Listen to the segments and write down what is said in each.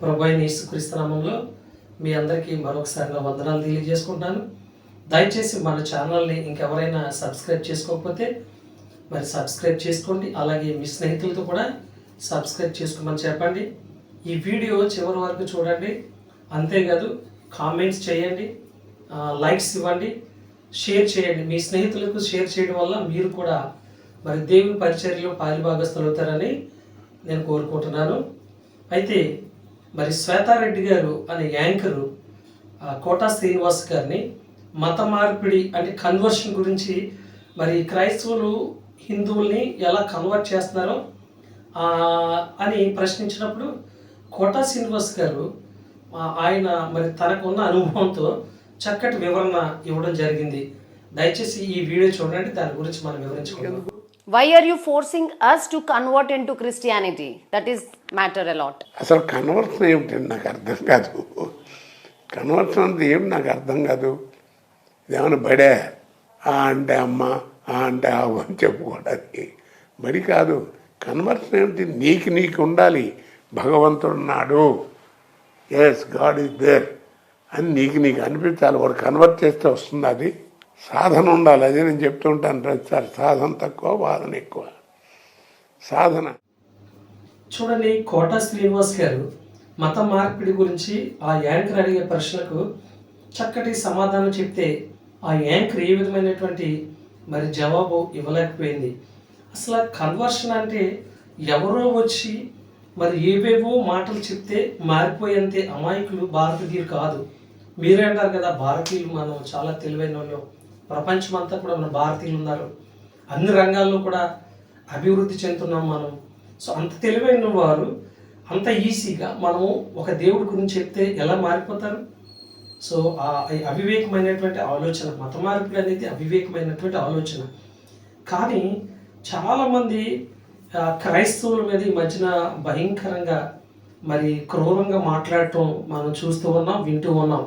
ప్రభు అయిన యేసుక్రీస్తు మీ అందరికీ మరొకసారి నా వందనాలు తెలియజేసుకుంటాను. దయచేసి మన ఛానల్ని ఇంకెవరైనా సబ్స్క్రైబ్ చేసుకోకపోతే మరి సబ్స్క్రైబ్ చేసుకోండి. అలాగే మీ స్నేహితులతో కూడా సబ్స్క్రైబ్ చేసుకోమని చెప్పండి. ఈ వీడియో చివరి వరకు చూడండి. అంతేకాదు కామెంట్స్ చేయండి. లైక్స్ ఇవ్వండి. షేర్ చేయండి. మీ స్నేహితులకు షేర్ చేయడం వల్ల మీరు కూడా మరి దేవుని పరిచర్యలో పాలిభాగస్తులు అవుతారని నేను కోరుకుంటున్నాను. అయితే మరి శ్వేతారెడ్డి గారు అనే యాంకరు కోటా శ్రీనివాస్ గారిని మత మార్పిడి అంటే కన్వర్షన్ గురించి మరి క్రైస్తవులు హిందువుల్ని ఎలా కన్వర్ట్ చేస్తున్నారో అని ప్రశ్నించినప్పుడు కోటా శ్రీనివాస్ గారు ఆయన మరి తనకున్న అనుభవంతో చక్కటి వివరణ ఇవ్వడం జరిగింది. దయచేసి ఈ వీడియో చూడండి దాని గురించి మనం వివరించుకుందాం. Why are you forcing us to convert into Christianity that is matter a lot అసలు కన్వర్షన్ ఏమిటి? నాకు అర్థం కాదు. కన్వర్షన్ అంటే ఏమిటి నాకు అర్థం కాదు. ఇదేమైనా బడే? ఆ అంటే అమ్మ ఆ అంటే ఆవు అని చెప్పుకోవడానికి. మరి కాదు. కన్వర్షన్ ఏమిటి? నీకు నీకు ఉండాలి. భగవంతుడు ఉన్నాడు. ఎస్ గాడ్ ఈజ్ దేర్ అని నీకు నీకు అనిపించాలి. వాడు కన్వర్ట్ చేస్తే వస్తుంది అది? సాధన ఉండాలి అదే నేను చెప్తూ ఉంటాను ప్రతిసారి. సాధన తక్కువ వాదన ఎక్కువ. సాధన. చూడండి కోట శ్రీనివాస్ గారు మత మార్పిడి గురించి ఆ యాంకర్ అడిగే ప్రశ్నకు చక్కటి సమాధానం చెప్తే ఆ యాంకర్ ఏ విధమైనటువంటి మరి జవాబు ఇవ్వలేకపోయింది. అసలు కన్వర్షన్ అంటే ఎవరో వచ్చి మరి ఏవేవో మాటలు చెప్తే మారిపోయేంతే అమాయకులు భారతీయులు కాదు. మీరే అంటారు కదా భారతీయులు మనం చాలా తెలివైన వాళ్ళు. ప్రపంచం అంతా కూడా మన భారతీయులు ఉన్నారు. అన్ని రంగాల్లో కూడా అభివృద్ధి చెందుతున్నాం మనం. సో అంత తెలివైన వారు అంత ఈజీగా మనము ఒక దేవుడి గురించి చెప్తే ఎలా మారిపోతారు? సో ఆ అవివేకమైనటువంటి ఆలోచన మత మార్పులు అనేది అవివేకమైనటువంటి ఆలోచన. కానీ చాలామంది క్రైస్తవుల మీద ఈ మధ్యన భయంకరంగా మరి క్రూరంగా మాట్లాడటం మనం చూస్తూ ఉన్నాం వింటూ ఉన్నాం.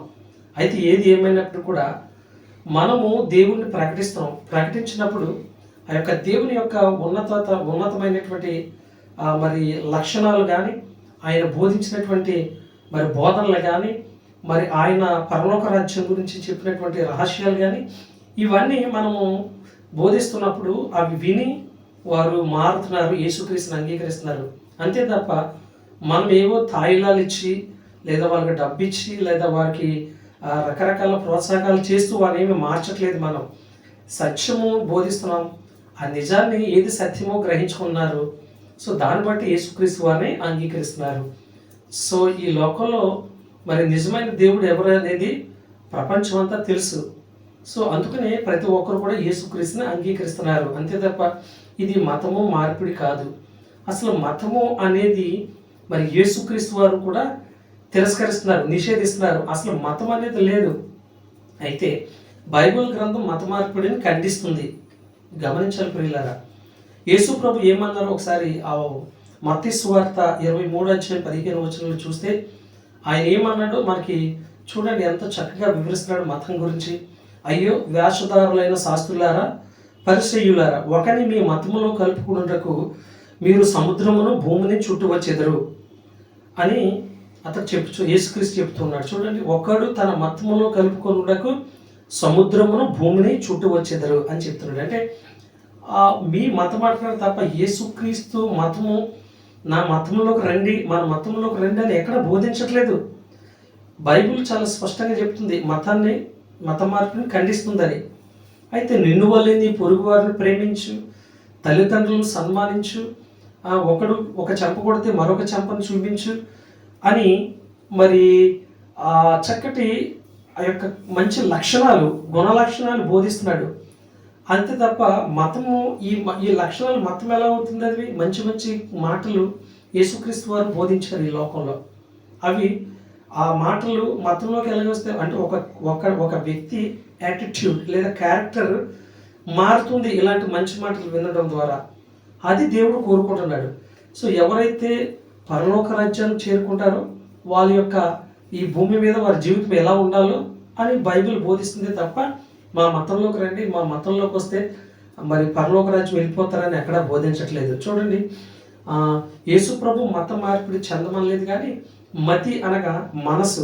అయితే ఏది ఏమైనప్పుడు కూడా మనము దేవుణ్ణి ప్రకటిస్తాం ప్రకటించినప్పుడు ఆ యొక్క దేవుని యొక్క ఉన్నత ఉన్నతమైనటువంటి మరి లక్షణాలు కానీ ఆయన బోధించినటువంటి మరి బోధనలు కానీ మరి ఆయన పరలోక రాజ్యం గురించి చెప్పినటువంటి రహస్యాలు కానీ ఇవన్నీ మనము బోధిస్తున్నప్పుడు అవి విని వారు మారుతున్నారు యేసుక్రీస్తుని అంగీకరిస్తున్నారు. అంతే తప్ప మనం ఏవో తాయిలాలు ఇచ్చి లేదా వాళ్ళకి డబ్బు ఇచ్చి లేదా వారికి రకరకాల ప్రోత్సాహకాలు చేస్తూ వారిని ఏమి మార్చట్లేదు మనం. సత్యము బోధిస్తున్నాం. ఆ నిజాన్ని ఏది సత్యమో గ్రహించుకున్నారు. సో దాన్ని బట్టి యేసుక్రీస్తు వారిని అంగీకరిస్తున్నారు. సో ఈ లోకంలో మరి నిజమైన దేవుడు ఎవరు అనేది ప్రపంచం అంతా తెలుసు. సో అందుకనే ప్రతి ఒక్కరు కూడా యేసుక్రీస్తుని అంగీకరిస్తున్నారు. అంతే తప్ప ఇది మతము మార్పిడి కాదు. అసలు మతము అనేది మరి యేసుక్రీస్తు వారు కూడా తిరస్కరిస్తున్నారు నిషేధిస్తున్నారు. అసలు మతం అనేది లేదు. అయితే బైబిల్ గ్రంథం మత మార్పిడిని ఖండిస్తుంది. గమనించాలి ప్రియులారా. యేసు ప్రభు ఏమన్నారో ఒకసారి? ఆ మత్తి సువార్త ఇరవై మూడు అధ్యాయం పదిహేను వచనంలో చూస్తే ఆయన ఏమన్నాడో మనకి చూడండి ఎంత చక్కగా వివరిస్తున్నాడు మతం గురించి. అయ్యో వ్యాసదారులైన శాస్త్రులారా పరిచయులారా ఒకని మీ మతములో కలుపుకున్నటకు మీరు సముద్రమును భూమిని చుట్టూ వచ్చెదరు అని అతను చెప్పు యేసుక్రీస్తు చెప్తున్నాడు. చూడండి ఒకడు తన మతములో కలుపుకొనుటకు సముద్రమును భూమిని చుట్టూ వచ్చేదరు అని చెప్తున్నాడు. అంటే మీ మతం అంటున్నారు తప్ప యేసుక్రీస్తు మతము నా మతంలోకి రండి మన మతంలోకి రండి అని ఎక్కడ బోధించట్లేదు. బైబిల్ చాలా స్పష్టంగా చెప్తుంది మతాన్ని మత మార్పుని ఖండిస్తుందని. అయితే నిన్ను వల్లే నీ పొరుగు వారిని ప్రేమించు తల్లిదండ్రులను సన్మానించు ఒకడు ఒక చెంప కొడితే మరొక చెంపను చూపించు అని మరి ఆ చక్కటి ఆ యొక్క మంచి లక్షణాలు గుణ లక్షణాలు బోధిస్తున్నాడు. అంతే తప్ప మతము ఈ ఈ లక్షణాలు మతం ఎలా అవుతుంది అది? మంచి మంచి మాటలు యేసుక్రీస్తు వారు బోధించారు ఈ లోకంలో. అవి ఆ మాటలు మతంలోకి ఎలాగొస్తే అంటే ఒక ఒక ఒక వ్యక్తి యాటిట్యూడ్ లేదా క్యారెక్టర్ మారుతుంది ఇలాంటి మంచి మాటలు వినడం ద్వారా. అది దేవుడు కోరుకుంటున్నాడు. సో ఎవరైతే పరలోక రాజ్యాన్ని చేరుకుంటారో వాళ్ళ యొక్క ఈ భూమి మీద వారి జీవితం ఎలా ఉండాలో అని బైబిల్ బోధిస్తుంది తప్ప మా మతంలోకి రండి మా మతంలోకి వస్తే మరి పరలోక రాజ్యం వెళ్ళిపోతారని ఎక్కడా బోధించట్లేదు. చూడండి యేసు ప్రభు మత మార్పిడి చెందమనలేదు కానీ మతి అనగా మనసు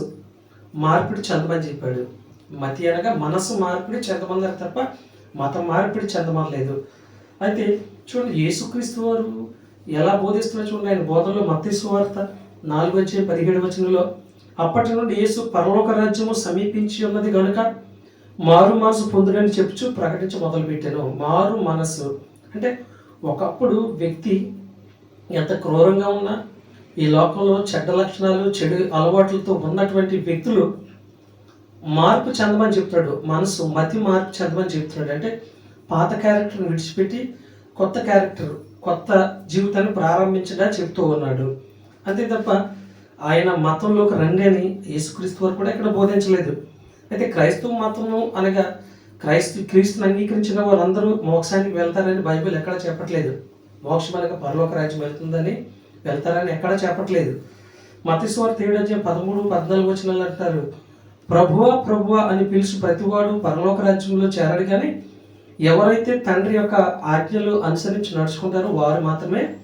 మార్పిడి చెందమని చెప్పాడు. మతి అనగా మనసు మార్పిడి చెందమన్నారు తప్ప మత మార్పిడి చెందమనలేదు. అయితే చూడండి యేసుక్రీస్తు వారు ఎలా బోధిస్తున్నా చూడండి ఆయన బోధనలో మత్తి వార్త నాలుగు వచ్చే పదిహేడు వచనంలో అప్పటి నుండి యేసు పరలోక రాజ్యము సమీపించి ఉన్నది కనుక మారు మనసు పొందుడని చెప్పుచు ప్రకటించ మొదలుపెట్టాను. మారు మనసు అంటే ఒకప్పుడు వ్యక్తి ఎంత క్రూరంగా ఉన్నా ఈ లోకంలో చెడ్డ లక్షణాలు చెడు అలవాట్లతో ఉన్నటువంటి వ్యక్తులు మార్పు చెందమని చెప్తాడు మనసు మతి మార్పు చెందమని చెప్తున్నాడు. అంటే పాత క్యారెక్టర్ని విడిచిపెట్టి కొత్త క్యారెక్టర్ కొత్త జీవితాన్ని ప్రారంభించగా చెప్తూ ఉన్నాడు. అంతే తప్ప ఆయన మతంలోకి రండి అని యేసుక్రీస్తు వారు కూడా ఇక్కడ బోధించలేదు. అయితే క్రైస్తవ మతము అనగా క్రైస్తు క్రీస్తుని అంగీకరించిన వారందరూ మోక్షానికి వెళ్తారని బైబిల్ ఎక్కడ చెప్పట్లేదు. మోక్షం అనగా పరలోక రాజ్యం వెళ్తుందని వెళ్తారని ఎక్కడ చెప్పట్లేదు. మతేశ్వర తేడాజ్యం పదమూడు పద్నాలుగు వచనాలు అంటారు. ప్రభువ ప్రభువ అని పిలిచి ప్రతివాడు పరలోక రాజ్యంలో చేరడు కానీ ఎవరైతే తండ్రి యొక్క ఆజ్ఞలు అనుసరించి నడుచుకుంటారో వారు మాత్రమే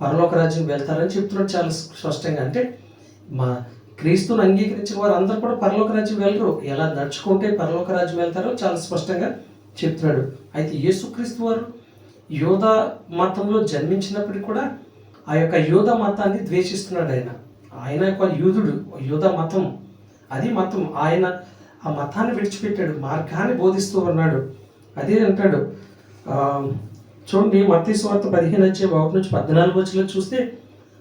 పరలోక రాజ్యం వెళ్తారని చెప్తున్నాడు చాలా స్పష్టంగా. అంటే మా క్రీస్తుని అంగీకరించిన వారు అందరూ కూడా పరలోక రాజ్యం వెళ్ళరు. ఎలా నడుచుకుంటే పరలోక రాజ్యం వెళ్తారో చాలా స్పష్టంగా చెప్తున్నాడు. అయితే యేసుక్రీస్తు వారు యోధ మతంలో జన్మించినప్పటికీ కూడా ఆ యొక్క యోధ మతాన్ని ద్వేషిస్తున్నాడు ఆయన. ఆయన యొక్క యూదుడు యోధ మతం. అది మతం. ఆయన ఆ మతాన్ని విడిచిపెట్టాడు మార్గాన్ని బోధిస్తూ ఉన్నాడు. అదే అంటాడు. చూడండి మత్తి స్వార్థ పదిహేను వచ్చే ఒకటి నుంచి పద్నాలుగు వచ్చిన చూస్తే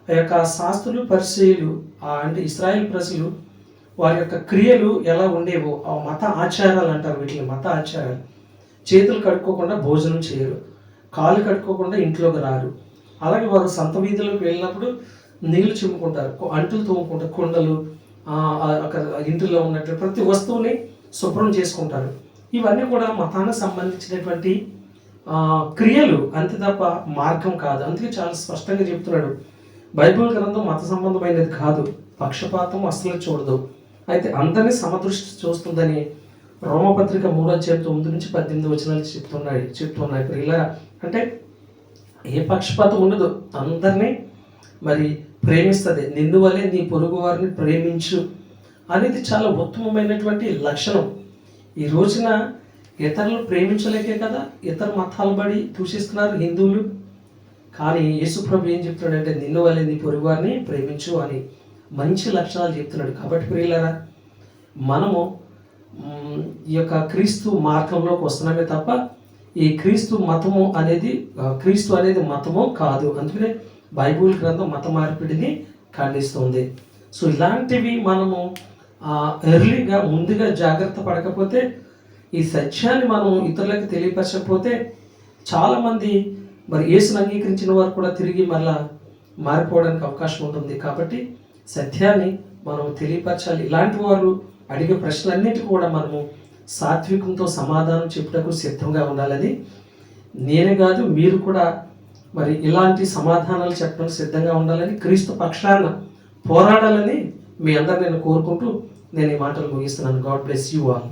ఆ యొక్క శాస్త్రులు పరిచయులు అంటే ఇస్రాయేల్ ప్రజలు వారి యొక్క క్రియలు ఎలా ఉండేవో ఆ మత ఆచారాలు అంటారు వీటిని మత ఆచారాలు. చేతులు కడుక్కోకుండా భోజనం చేయరు కాలు కడుక్కోకుండా ఇంట్లోకి రారు. అలాగే వారు సంత వీధులకు వెళ్ళినప్పుడు నీళ్ళు చిమ్ముకుంటారు అంటులు తోముకుంటారు కుండలు అక్కడ ఇంటిలో ఉన్నట్టు ప్రతి వస్తువుని శుభ్రం చేసుకుంటారు. ఇవన్నీ కూడా మతానికి సంబంధించినటువంటి క్రియలు. అంతే తప్ప మార్గం కాదు. అందుకే చాలా స్పష్టంగా చెప్తున్నాడు. బైబిల్ గ్రంథం మత సంబంధమైనది కాదు. పక్షపాతం అస్సలు చూడదు. అయితే అందరినీ సమదృష్టి చూస్తుందని రోమపత్రిక మూడో చేతి తొమ్మిది నుంచి పద్దెనిమిది వచనాలు చెప్తున్నాయి చెప్తున్నాయి. ఇప్పుడు ఇలా అంటే ఏ పక్షపాతం ఉండదు. అందరినీ మరి ప్రేమిస్తుంది. నిన్ను వలె నీ పొరుగు వారిని ప్రేమించు అనేది చాలా ఉత్తమమైనటువంటి లక్షణం. ఈ రోజున ఇతరులు ప్రేమించలేకే కదా? ఇతర మతాలు బడి దూషిస్తున్నారు హిందువులు. కానీ యేసుప్రభు ఏం చెప్తున్నాడంటే నిన్ను వలె నీ పొరుగు ప్రేమించు అని మంచి లక్షణాలు చెప్తున్నాడు. కాబట్టి ప్రియులరా మనము ఈ యొక్క క్రీస్తు మార్గంలోకి వస్తున్నామే తప్ప ఈ క్రీస్తు మతము అనేది క్రీస్తు అనేది మతము కాదు. అందుకనే బైబిల్ గ్రంథం మత మార్పిడిని ఖండిస్తుంది. సో ఇలాంటివి మనము ఎర్లీగా ముందుగా జాగ్రత్త పడకపోతే ఈ సత్యాన్ని మనం ఇతరులకు తెలియపరచకపోతే చాలామంది మరి యేసును అంగీకరించిన వారు కూడా తిరిగి మళ్ళా మారిపోవడానికి అవకాశం ఉంటుంది. కాబట్టి సత్యాన్ని మనం తెలియపరచాలి. ఇలాంటి వారు అడిగే ప్రశ్నలన్నిటి కూడా మనము సాత్వికంతో సమాధానం చెప్పుటకు సిద్ధంగా ఉండాలని నేనే కాదు మీరు కూడా మరి ఇలాంటి సమాధానాలు చెప్పడానికి సిద్ధంగా ఉండాలని క్రీస్తు పక్షాన పోరాడాలని మీ అందరు నేను కోరుకుంటూ నేను ఈ మాటలు ముగిస్తున్నాను. God bless you all